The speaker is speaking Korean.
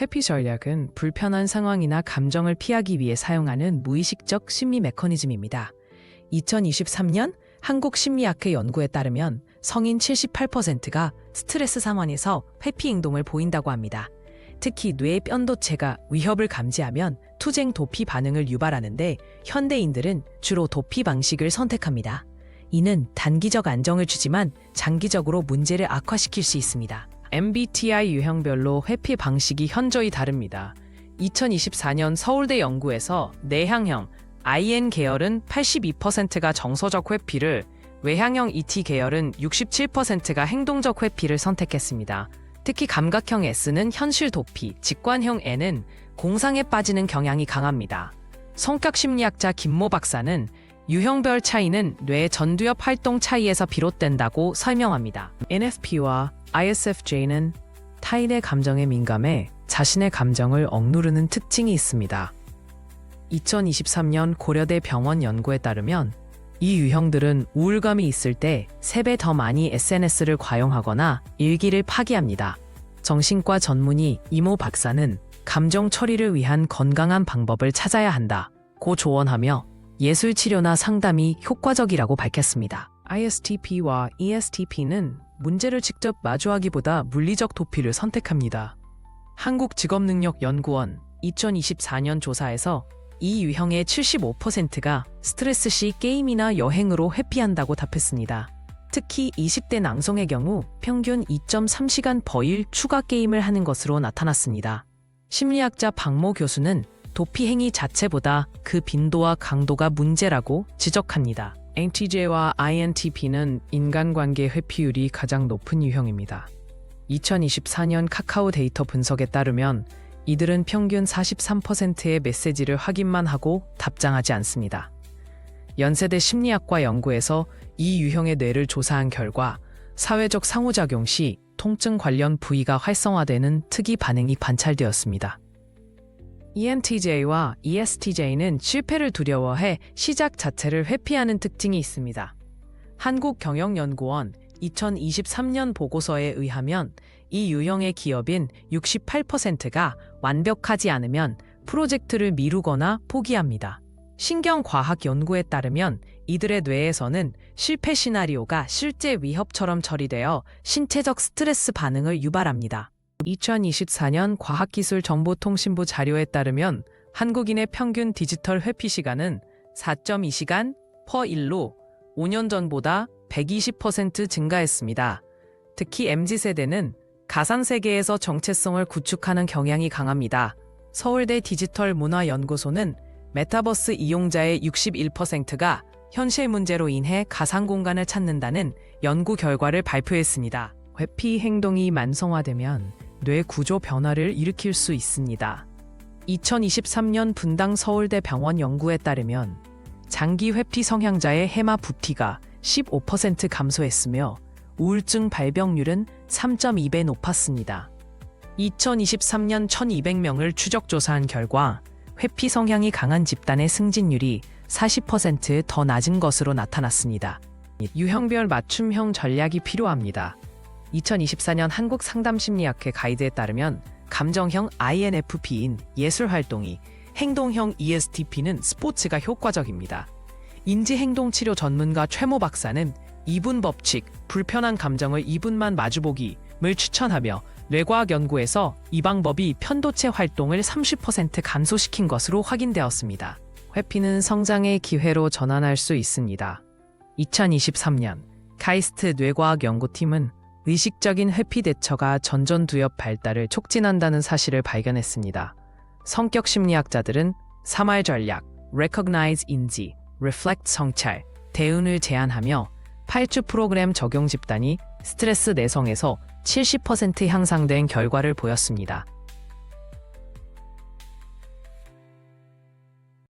회피 전략은 불편한 상황이나 감정을 피하기 위해 사용하는 무의식적 심리 메커니즘입니다. 2023년 한국 심리학회 연구에 따르면 성인 78%가 스트레스 상황에서 회피 행동을 보인다고 합니다. 특히 뇌의 편도체가 위협을 감지하면 투쟁 도피 반응을 유발하는데 현대인들은 주로 도피 방식을 선택합니다. 이는 단기적 안정을 주지만 장기적으로 문제를 악화시킬 수 있습니다. MBTI 유형별로 회피 방식이 현저히 다릅니다. 2024년 서울대 연구에서 내향형 IN 계열은 82%가 정서적 회피를, 외향형 ET 계열은 67%가 행동적 회피를 선택했습니다. 특히 감각형 S는 현실 도피, 직관형 N은 공상에 빠지는 경향이 강합니다. 성격 심리학자 김모 박사는 유형별 차이는 뇌 전두엽 활동 차이에서 비롯된다고 설명합니다. NFP와 ISFJ는 타인의 감정에 민감해 자신의 감정을 억누르는 특징이 있습니다. 2023년 고려대 병원 연구에 따르면 이 유형들은 우울감이 있을 때 3배 더 많이 SNS를 과용하거나 일기를 파기합니다. 정신과 전문의 이모 박사는 감정 처리를 위한 건강한 방법을 찾아야 한다. 고 조언하며 예술 치료나 상담이 효과적이라고 밝혔습니다. ISTP와 ESTP는 문제를 직접 마주하기보다 물리적 도피를 선택합니다. 한국직업능력연구원 2024년 조사에서 이 유형의 75%가 스트레스 시 게임이나 여행으로 회피한다고 답했습니다. 특히 20대 남성의 경우 평균 2.3시간 버일 추가 게임을 하는 것으로 나타났습니다. 심리학자 박모 교수는 도피 행위 자체보다 그 빈도와 강도가 문제라고 지적합니다. NTJ와 INTP는 인간관계 회피율이 가장 높은 유형입니다. 2024년 카카오 데이터 분석에 따르면 이들은 평균 43%의 메시지를 확인만 하고 답장하지 않습니다. 연세대 심리학과 연구에서 이 유형의 뇌를 조사한 결과 사회적 상호작용 시 통증 관련 부위가 활성화되는 특이 반응이 관찰되었습니다. ENTJ와 ESTJ는 실패를 두려워해 시작 자체를 회피하는 특징이 있습니다. 한국경영연구원 2023년 보고서에 의하면 이 유형의 기업인 68%가 완벽하지 않으면 프로젝트를 미루거나 포기합니다. 신경과학 연구에 따르면 이들의 뇌에서는 실패 시나리오가 실제 위협처럼 처리되어 신체적 스트레스 반응을 유발합니다. 2024년 과학기술정보통신부 자료에 따르면 한국인의 평균 디지털 회피 시간은 4.2시간 퍼 일로 5년 전보다 120% 증가했습니다. 특히 MZ세대는 가상 세계에서 정체성을 구축하는 경향이 강합니다. 서울대 디지털 문화연구소는 메타버스 이용자의 61%가 현실 문제로 인해 가상 공간을 찾는다는 연구 결과를 발표했습니다. 회피 행동이 만성화되면 뇌 구조 변화를 일으킬 수 있습니다. 2023년 분당 서울대 병원 연구에 따르면 장기 회피 성향자의 해마 부피가 15% 감소했으며 우울증 발병률은 3.2배 높았습니다. 2023년 1200명을 추적 조사한 결과 회피 성향이 강한 집단의 승진율이 40%더 낮은 것으로 나타났습니다. 유형별 맞춤형 전략이 필요합니다. 2024년 한국 상담심리학회 가이드에 따르면 감정형 INFP인 예술활동이, 행동형 ESTP는 스포츠가 효과적입니다. 인지행동치료 전문가 최모 박사는 이분 법칙, 불편한 감정을 2분만 마주보기를 추천하며 뇌과학 연구에서 이 방법이 편도체 활동을 30% 감소시킨 것으로 확인되었습니다. 회피는 성장의 기회로 전환할 수 있습니다. 2023년 카이스트 뇌과학 연구팀은 의식적인 회피 대처가 전전두엽 발달을 촉진한다는 사실을 발견했습니다. 성격 심리학자들은 3할 전략, recognize 인지, reflect 성찰, 대응을 제안하며 8주 프로그램 적용 집단이 스트레스 내성에서 70% 향상된 결과를 보였습니다.